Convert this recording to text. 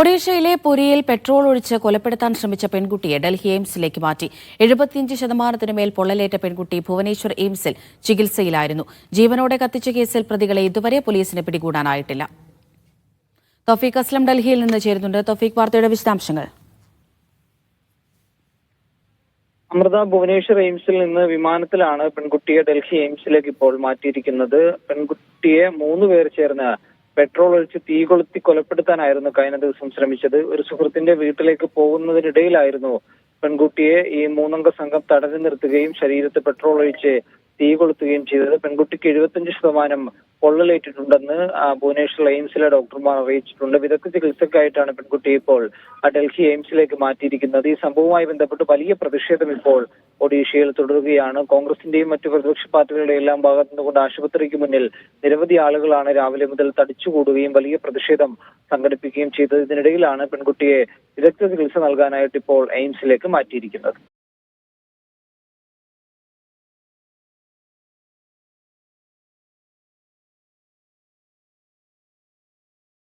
ഒഡീഷയിലെ പുരിയിൽ പെട്രോൾ ഒഴിച്ച് കൊലപ്പെടുത്താൻ ശ്രമിച്ച പെൺകുട്ടിയെ ഡൽഹി എയിംസിലേക്ക് മാറ്റി. എഴുപത്തിയഞ്ച് ശതമാനത്തിനു മേൽ പൊള്ളലേറ്റ പെൺകുട്ടി ഭുവനേശ്വർ എയിംസിൽ ചികിത്സയിലായിരുന്നു. ജീവനോടെ കത്തിച്ച കേസിൽ പ്രതികളെ ഇതുവരെ പോലീസിന് പിടികൂടാനായിട്ടില്ല. തൗഫീഖ് അസ്ലം ഡൽഹിയിൽ നിന്ന് ചേരുന്നുണ്ട്. തൗഫീഖ് വാർത്തയുടെ വിശദാംശങ്ങൾ. അമൃത ഭുവനേശ്വർ എയിംസിൽ നിന്ന് വിമാനത്തിലാണ് പെൺകുട്ടിയെ ഡൽഹി എയിംസിലേക്ക് ഇപ്പോൾ മാറ്റിയിരിക്കുന്നത്. പെൺകുട്ടിയെ മൂന്ന് പേർ ചേർന്ന് പെട്രോൾ ഒഴിച്ച് തീ കൊളുത്തി കൊലപ്പെടുത്താനായിരുന്നു കഴിഞ്ഞ ദിവസം ശ്രമിച്ചത്. ഒരു സുഹൃത്തിന്റെ വീട്ടിലേക്ക് പോകുന്നതിനിടയിലായിരുന്നു പെൺകുട്ടിയെ ഈ മൂന്നംഗ സംഘം തടഞ്ഞു നിർത്തുകയും ശരീരത്ത് പെട്രോൾ ഒഴിച്ച് തീ കൊളുത്തുകയും ചെയ്തത്. പെൺകുട്ടിക്ക് എഴുപത്തിയഞ്ച് ശതമാനം പൊള്ളലേറ്റിട്ടുണ്ടെന്ന് ഭുവനേശ്വർ എയിംസിലെ ഡോക്ടർമാർ അറിയിച്ചിട്ടുണ്ട്. വിദഗ്ധ ചികിത്സക്കായിട്ടാണ് പെൺകുട്ടി ഇപ്പോൾ ഡൽഹി എയിംസിലേക്ക് മാറ്റിയിരിക്കുന്നത്. ഈ സംഭവവുമായി ബന്ധപ്പെട്ട് വലിയ പ്രതിഷേധം ഇപ്പോൾ ഒഡീഷയിൽ തുടരുകയാണ്. കോൺഗ്രസിന്റെയും മറ്റു പ്രതിപക്ഷ പാർട്ടികളുടെ എല്ലാം ഭാഗത്തു നിന്നുകൊണ്ട് ആശുപത്രിക്ക് മുന്നിൽ നിരവധി ആളുകളാണ് രാവിലെ മുതൽ തടിച്ചുകൂടുകയും വലിയ പ്രതിഷേധം സംഘടിപ്പിക്കുകയും ചെയ്തത്. ഇതിനിടയിലാണ് പെൺകുട്ടിയെ വിദഗ്ധ ചികിത്സ നൽകാനായിട്ട് ഇപ്പോൾ എയിംസിലേക്ക് മാറ്റിയിരിക്കുന്നത്.